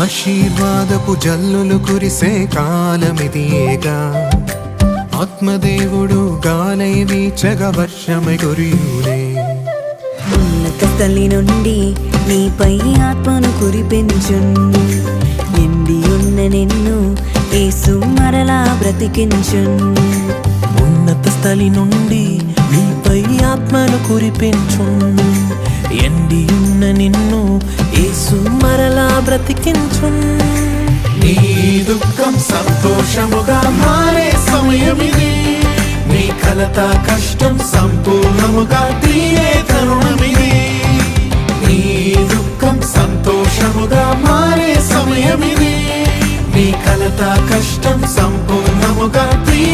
ఆశీర్వాదపు జల్లులు కురిసే కాలమిదియేగా ఆత్మదేవుడు గాలై వీచగ వర్షమై కురియునే. ఉన్నత స్థలి నుండి నీపై ఆత్మను కురిపించున్. ఎండి ఉన్న నిన్ను యేసు మరలా బ్రతికించున్. ఉన్నత స్థలి నుండి నీపై ఆత్మను కురిపించు ఎండి ఉన్న నిన్ను మరలా నీ దుఃఖం సంతోషముగా మారే సమయమిది. నీ కలత కష్టం సంపూర్ణముగా తీరే తరుణమిది. నీ దుఃఖం సంతోషముగా మారే సమయమిది. నీ కలత కష్టం సంపూర్ణముగా తీరే